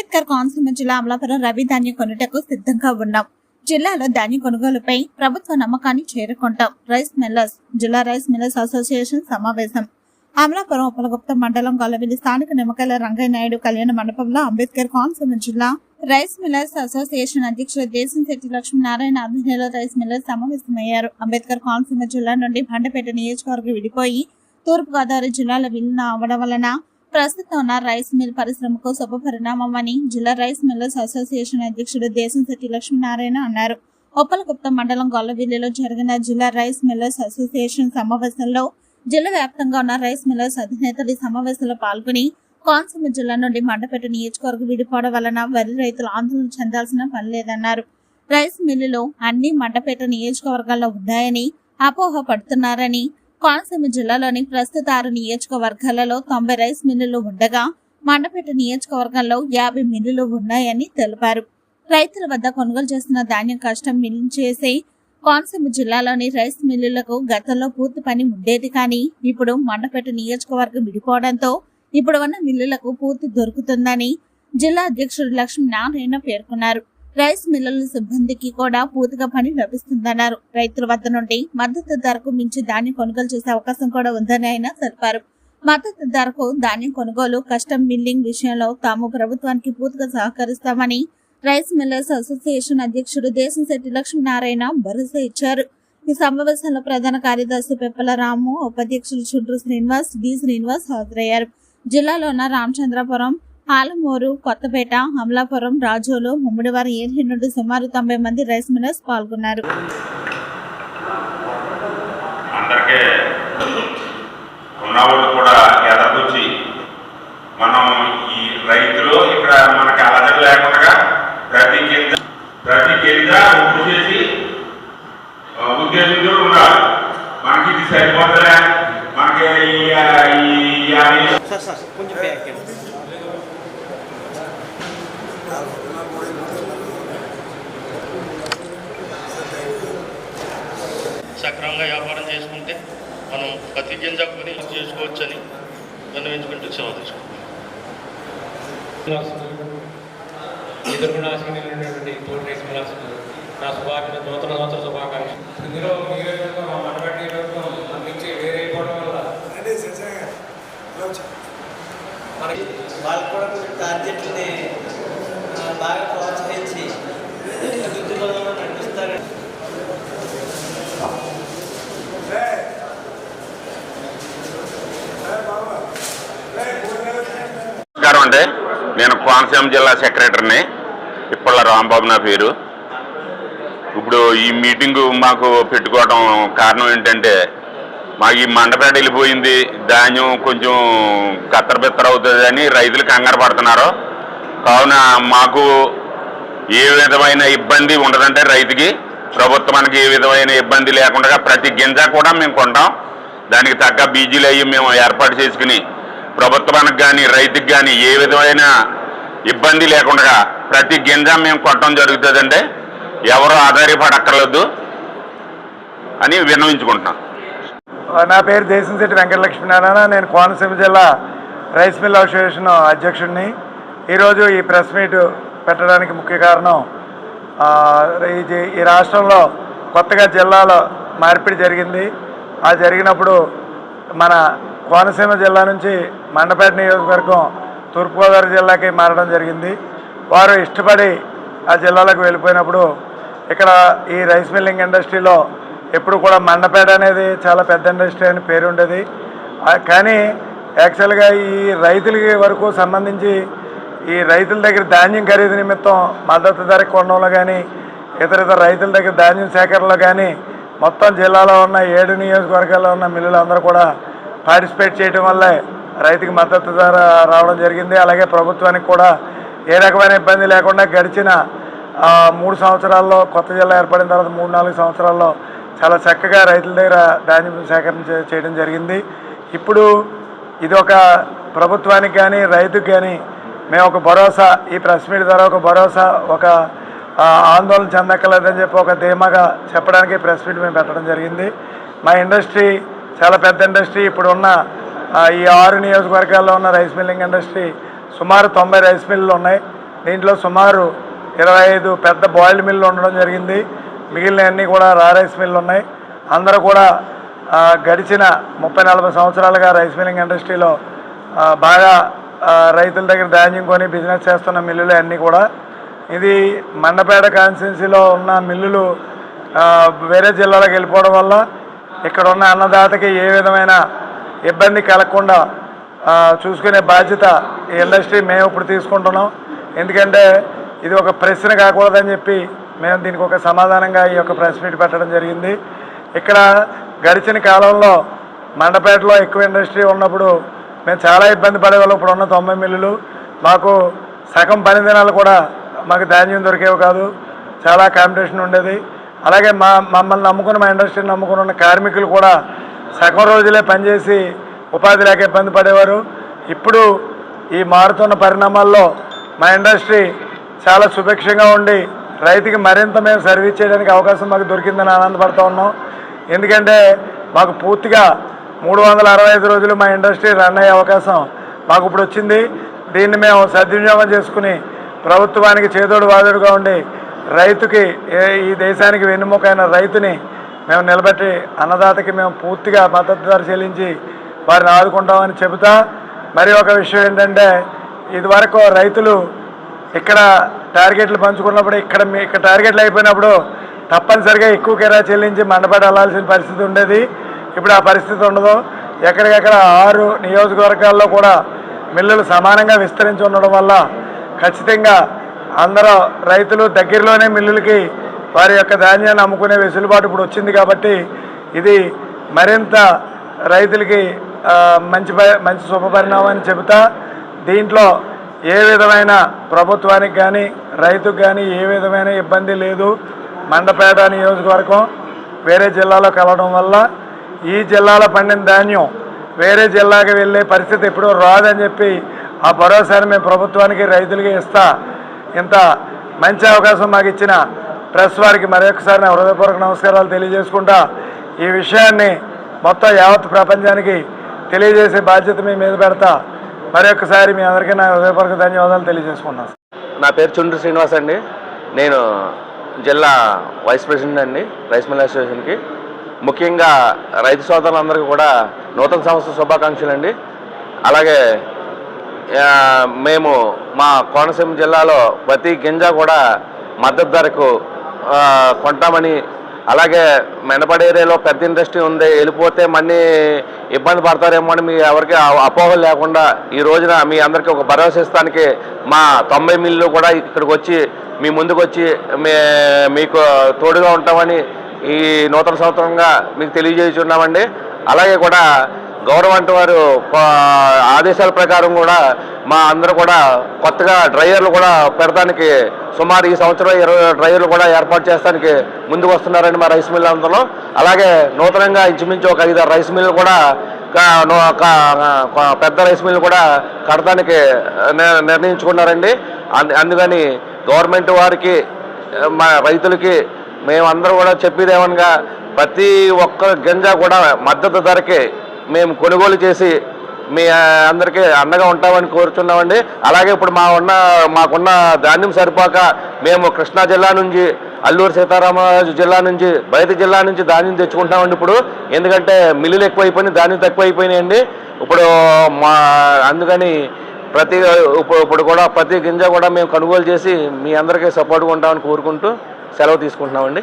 అంబేద్కర్ కోనసీమ జిల్లా అమలాపురం రవి ధాన్యం కొనుటకు సిద్ధంగా ఉన్నాం. జిల్లాలో ధాన్యం కొనుగోలుపై ప్రభుత్వ నమ్మకాన్ని చేరుకుంటాం. రైస్ మిల్లర్స్ జిల్లా రైస్ మిల్లర్స్ అసోసియేషన్ సమావేశం. అమలాపురం ఉపలగుప్త మండలం గొల్లవెల్లి స్థానిక నిమ్మకాయల రంగయ్య నాయుడు కళ్యాణ మండపంలో అంబేద్కర్ కోనసీమ జిల్లా రైస్ మిల్లర్స్ అసోసియేషన్ అధ్యక్షుడు దేశం శెట్టి లక్ష్మీనారాయణ ఆధ్వర్యంలో రైస్ మిల్లర్స్ సమావేశమయ్యారు. అంబేద్కర్ కోనసీమ జిల్లా నుండి బండపేట నియోజకవర్గం విడిపోయి తూర్పుగోదావరి జిల్లాలో విలీనం అవడం వలన ప్రస్తుతం ఉన్న రైస్ మిల్ పరిశ్రమకు శుభ పరిణామం అని జిల్లా రైస్ మిల్లర్స్ అసోసియేషన్ అధ్యక్షుడు దేశంశెట్టి లక్ష్మీనారాయణ అన్నారు. ఒప్పలగుప్త మండలం గొల్లవిల్లిలో జరిగిన జిల్లా రైస్ మిల్లర్స్ అసోసియేషన్ సమావేశంలో జిల్లా వ్యాప్తంగా ఉన్న రైస్ మిల్లర్స్ అధినేతలు ఈ సమావేశంలో పాల్గొని కోనసీమ జిల్లా నుండి మండపేట నియోజకవర్గం విడిపోవడం వలన వరి రైతులు ఆందోళన చెందాల్సిన పని లేదన్నారు. రైస్ మిల్లులు అన్ని మండపేట నియోజకవర్గాల్లో ఉన్నాయని అపోహ పడుతున్నారని కోనసీమ జిల్లాలోని ప్రస్తుత ఆరు నియోజకవర్గాలలో తొంభై రైస్ మిల్లులు ఉండగా మండపేట నియోజకవర్గంలో యాభై మిల్లులు ఉన్నాయని తెలిపారు. రైతుల వద్ద కొనుగోలు చేస్తున్న ధాన్యం కష్టం మిల్లు చేసే కోనసీమ జిల్లాలోని రైస్ మిల్లులకు గతంలో పూర్తి పని ఉండేది కానీ ఇప్పుడు మండపేట నియోజకవర్గం విడిపోవడంతో ఇప్పుడు ఉన్న మిల్లులకు పూర్తి దొరుకుతుందని జిల్లా అధ్యక్షుడు లక్ష్మీనారాయణ పేర్కొన్నారు. రైస్ మిల్లుల సిబ్బందికి కూడా పూర్తిగా పని లభిస్తుందన్నారు. రైతుల వద్ద నుండి మద్దతు ధరకు మించి ధాన్యం కొనుగోలు చేసే అవకాశం కూడా ఉందని ఆయన తెలిపారు. మద్దతు ధరకు ధాన్యం కొనుగోలు కస్టమ్ మిల్లింగ్ విషయంలో తాము ప్రభుత్వానికి పూర్తిగా సహకరిస్తామని రైస్ మిల్లర్స్ అసోసియేషన్ అధ్యక్షుడు దేశంశెట్టి లక్ష్మీనారాయణ భరోసా ఇచ్చారు. ఈ సమావేశంలో ప్రధాన కార్యదర్శి పెప్పల రాము ఉపాధ్యక్షులు చుండ్రు శ్రీనివాస్ డి శ్రీనివాస్ హాజరయ్యారు. జిల్లాలో ఉన్న రామచంద్రపురం ఆలమూరు కొత్తపేట అమలాపురం రాజోలు ముమ్మిడివారి ఏరియా నుండి సుమారు తొంభై మంది రైస్ మిల్లర్స్ పాల్గొన్నారు. అందరికీ ఉన్నవాళ్ళు కూడా ఎదకొచ్చి మనం ఈ రైతులు ఇక్కడ మనకి అలజడి లేకుండా ప్రతి కింద ప్రతి కింద ఉప్పు చేసి ఆ, ఉద్దేశంతో ఉండాలి మనకి ఇది సరిపోతుందా మనకి ఈ ఈ యాభై సార్ సార్ కొంచెం బ్యాక్ వెళ్ళండి. సక్రమంగా వ్యాపారం చేసుకుంటే మనం ప్రతి గింజ కొని చేసుకోవచ్చని విన్నవించుకుంటూ సెలవు తీసుకుంటాం ఎదుర్కొనాల్సినటువంటి తోటి రైతు మిలాల్సిన నా శుభాకాంక్ష నూతన సంవత్సర శుభాకాంక్ష ఇందులో నియోజకవర్గం మా మండపేట నియోజకవర్గం అందించి వేరైపోవడం వల్ల మనకి వాళ్ళకు కూడా టార్గెట్ని ఆ, బాగా ప్రోత్సహించి అభివృద్ధి పదంలో నడిపిస్తారు నమస్కారం అండి నేను కోనసీమ జిల్లా సెక్రటరీని ఇప్పళ్ళ రాంబాబు నా పేరు. ఇప్పుడు ఈ మీటింగు మాకు పెట్టుకోవడం కారణం ఏంటంటే మాకు ఈ మండపేట వెళ్ళిపోయింది ధాన్యం కొంచెం కత్తర బిత్తర అవుతుంది అని రైతులు కంగారు పడుతున్నారు. కావున మాకు ఏ విధమైన ఇబ్బంది ఉండదంటే రైతుకి ప్రభుత్వానికి ఏ విధమైన ఇబ్బంది లేకుండా ప్రతి గింజ కూడా మేము కొంటాం. దానికి తగ్గ బీజీలు అయ్యి మేము ఏర్పాటు చేసుకుని ప్రభుత్వానికి కానీ రైతుకి కానీ ఏ విధమైన ఇబ్బంది లేకుండా ప్రతి గింజ మేము కొట్టడం జరుగుతుందంటే ఎవరు ఆధారపడక్కర్లేదు అని విన్నవించుకుంటున్నాం. నా పేరు దేశంశెట్టి వెంకటలక్ష్మీనారాయణ. నేను కోనసీమ జిల్లా రైస్ మిల్ అసోసియేషన్ అధ్యక్షుడిని. ఈరోజు ఈ ప్రెస్ మీట్ పెట్టడానికి ముఖ్య కారణం ఈ ఈ రాష్ట్రంలో కొత్తగా జిల్లాలో మార్పిడి జరిగింది. ఆ జరిగినప్పుడు మన కోనసీమ జిల్లా నుంచి మండపేట నియోజకవర్గం తూర్పుగోదావరి జిల్లాకి మారడం జరిగింది. వారు ఇష్టపడి ఆ జిల్లాలకు వెళ్ళిపోయినప్పుడు ఇక్కడ ఈ రైస్ మిల్లింగ్ ఇండస్ట్రీలో ఎప్పుడు కూడా మండపేట అనేది చాలా పెద్ద ఇండస్ట్రీ అని పేరు ఉండేది. కానీ యాక్చువల్గా ఈ రైతులకి వరకు సంబంధించి ఈ రైతుల దగ్గర ధాన్యం ఖరీదు నిమిత్తం మద్దతు ధర కొండంలో కానీ ఇతర ఇతర రైతుల దగ్గర ధాన్యం సేకరణలో కానీ మొత్తం జిల్లాలో ఉన్న ఏడు నియోజకవర్గాల్లో ఉన్న మిల్లులు అందరూ కూడా పార్టిసిపేట్ చేయడం వల్లే రైతుకి మద్దతు ధర రావడం జరిగింది. అలాగే ప్రభుత్వానికి కూడా ఏ రకమైన ఇబ్బంది లేకుండా గడిచిన మూడు సంవత్సరాల్లో కొత్త జిల్లా ఏర్పడిన తర్వాత మూడు నాలుగు సంవత్సరాల్లో చాలా చక్కగా రైతుల దగ్గర ధాన్యం సేకరణ చేయడం జరిగింది. ఇప్పుడు ఇది ఒక ప్రభుత్వానికి కానీ రైతుకి కానీ మేము ఒక భరోసా ఈ ప్రెస్ మీట్ ద్వారా ఒక భరోసా ఒక ఆందోళన చెందక్కర్లేదని చెప్పి ఒక ధీమాగా చెప్పడానికి ప్రెస్ మీట్ మేము పెట్టడం జరిగింది. మా ఇండస్ట్రీ చాలా పెద్ద ఇండస్ట్రీ. ఇప్పుడున్న ఈ ఆరు నియోజకవర్గాల్లో ఉన్న రైస్ మిల్లింగ్ ఇండస్ట్రీ సుమారు తొంభై రైస్ మిల్లులు ఉన్నాయి. దీంట్లో సుమారు ఇరవై ఐదు పెద్ద బాయిల్డ్ మిల్లు ఉండడం జరిగింది. మిగిలినవన్నీ కూడా రా రైస్ మిల్లు ఉన్నాయి. అందరూ కూడా గడిచిన ముప్పై నలభై సంవత్సరాలుగా రైస్ మిల్లింగ్ ఇండస్ట్రీలో బాగా రైతుల దగ్గర ధాన్యం కొని బిజినెస్ చేస్తున్న మిల్లులు అన్నీ కూడా. ఇది మండపేట కాన్స్టిట్యున్సీలో ఉన్న మిల్లులు వేరే జిల్లాలకు వెళ్ళిపోవడం వల్ల ఇక్కడ ఉన్న అన్నదాతకి ఏ విధమైన ఇబ్బంది కలగకుండా చూసుకునే బాధ్యత ఈ ఇండస్ట్రీ మేము ఇప్పుడు తీసుకుంటున్నాం. ఎందుకంటే ఇది ఒక ప్రశ్న కాకూడదని చెప్పి మేము దీనికి ఒక సమాధానంగా ఈ యొక్క ప్రెస్ మీట్ పెట్టడం జరిగింది. ఇక్కడ గడిచిన కాలంలో మండపేటలో ఎక్కువ ఇండస్ట్రీ ఉన్నప్పుడు మేము చాలా ఇబ్బంది పడేవాళ్ళం. ఇప్పుడు ఉన్న తొంభై మిల్లులు. మాకు సగం పని దినాలు కూడా మాకు ధాన్యం దొరికేవి కాదు. చాలా కాంపిటీషన్ ఉండేది. అలాగే మా మమ్మల్ని నమ్ముకున్న మా ఇండస్ట్రీని నమ్ముకుని ఉన్న కార్మికులు కూడా సగం రోజులే పనిచేసి ఉపాధి లేక ఇబ్బంది పడేవారు. ఇప్పుడు ఈ మారుతున్న పరిణామాల్లో మా ఇండస్ట్రీ చాలా సుభిక్షంగా ఉండి రైతుకి మరింత మేము సర్వీస్ చేయడానికి అవకాశం మాకు దొరికిందని ఆనందపడుతూ ఉన్నాం. ఎందుకంటే మాకు పూర్తిగా మూడు వందల అరవై ఐదు రోజులు మా ఇండస్ట్రీ రన్ అయ్యే అవకాశం మాకు ఇప్పుడు వచ్చింది. దీన్ని మేము సద్వినియోగం చేసుకుని ప్రభుత్వానికి చేదోడు వాదోడుగా ఉండి రైతుకి ఈ దేశానికి వెన్నుముకైన రైతుని మేము నిలబెట్టి అన్నదాతకి మేము పూర్తిగా మద్దతు ధర చెల్లించి వారిని ఆదుకుంటామని చెబుతా. మరి ఒక విషయం ఏంటంటే ఇదివరకు రైతులు ఇక్కడ టార్గెట్లు పంచుకున్నప్పుడు ఇక్కడ మీ ఇక్కడ టార్గెట్లు అయిపోయినప్పుడు తప్పనిసరిగా ఎక్కువ కిరా చెల్లించి మండపడి వెళ్ళాల్సిన పరిస్థితి ఉండేది. ఇప్పుడు ఆ పరిస్థితి ఉండదు. ఎక్కడికెక్కడ ఆరు నియోజకవర్గాల్లో కూడా మిల్లులు సమానంగా విస్తరించి ఉండడం వల్ల ఖచ్చితంగా అందరూ రైతులు దగ్గరలోనే మిల్లులకి వారి యొక్క ధాన్యాన్ని అమ్ముకునే వెసులుబాటు ఇప్పుడు వచ్చింది కాబట్టి ఇది మరింత రైతులకి మంచి మంచి శుభపరిణామని చెబుతా. దీంట్లో ఏ విధమైన ప్రభుత్వానికి కానీ రైతుకు కానీ ఏ విధమైన ఇబ్బంది లేదు. మండపేట నియోజకవర్గం వేరే జిల్లాలో కలవడం వల్ల ఈ జిల్లాలో పండిన ధాన్యం వేరే జిల్లాకి వెళ్ళే పరిస్థితి ఎప్పుడూ రాదని చెప్పి ఆ భరోసాని మేము ప్రభుత్వానికి రైతులకి ఇస్తా. ఇంత మంచి అవకాశం మాకు ఇచ్చిన ప్రెస్ వారికి మరొకసారి నా హృదయపూర్వక నమస్కారాలు తెలియజేసుకుంటా ఈ విషయాన్ని మొత్తం యావత్ ప్రపంచానికి తెలియజేసే బాధ్యత మీ మీద పెడతా మరొకసారి మీ అందరికీ నా హృదయపూర్వక ధన్యవాదాలు తెలియజేసుకున్నాను నా పేరు చుండ్రు శ్రీనివాస్ అండి. నేను జిల్లా వైస్ ప్రెసిడెంట్ అండి రైస్ మిల్ అసోసియేషన్కి. ముఖ్యంగా రైతు సోదరులందరికీ కూడా నూతన సంవత్సర శుభాకాంక్షలు అండి. అలాగే మేము మా కోనసీమ జిల్లాలో ప్రతి గింజ కూడా మద్దతు ధరకు కొంటామని. అలాగే మెనపడ ఏరియాలో పెద్ద ఇండస్ట్రీ ఉంది. వెళ్ళిపోతే మళ్ళీ ఇబ్బంది పడతారేమో అని మీ ఎవరికి అపోహలు లేకుండా ఈ రోజున మీ అందరికీ ఒక భరోసా ఇస్తానికి మా తొంభై మిల్లు కూడా ఇక్కడికి వచ్చి మీ ముందుకు వచ్చి మే మీకు తోడుగా ఉంటామని ఈ నూతన సంవత్సరంగా మీకు తెలియజేస్తున్నామండి. అలాగే కూడా గవర్నమెంట్ వారు ఆదేశాల ప్రకారం కూడా మా అందరూ కూడా కొత్తగా డ్రైవర్లు కూడా పెడతానికి సుమారు ఈ సంవత్సరం ఇరవై డ్రైవర్లు కూడా ఏర్పాటు చేస్తానికి ముందుకు వస్తున్నారండి మా రైస్ మిల్ అందరూ. అలాగే నూతనంగా ఇంచుమించు ఒక ఐదు రైస్ మిల్లు కూడా పెద్ద రైస్ మిల్లు కూడా కడతానికి నిర్ణయించుకున్నారండి. అందు అందుకని గవర్నమెంట్ వారికి మా రైతులకి మేమందరూ కూడా చెప్పేదేమనగా ప్రతి ఒక్క గింజ కూడా మద్దతు ధరకి మేము కొనుగోలు చేసి మీ అందరికీ అండగా ఉంటామని కోరుచున్నామండి. అలాగే ఇప్పుడు మా ఉన్న మాకున్న ధాన్యం సరిపోక మేము కృష్ణా జిల్లా నుంచి అల్లూరు సీతారామరాజు జిల్లా నుంచి బయట జిల్లా నుంచి ధాన్యం తెచ్చుకుంటామండి ఇప్పుడు. ఎందుకంటే మిల్లులు ఎక్కువైపోయినాయి ధాన్యం తక్కువైపోయినాయండి. ఇప్పుడు మా అందుకని ప్రతి ఇప్పుడు ఇప్పుడు కూడా ప్రతి గింజ కూడా మేము కొనుగోలు చేసి మీ అందరికీ సపోర్ట్గా ఉంటామని కోరుకుంటూ సెలవు తీసుకుంటున్నామండి.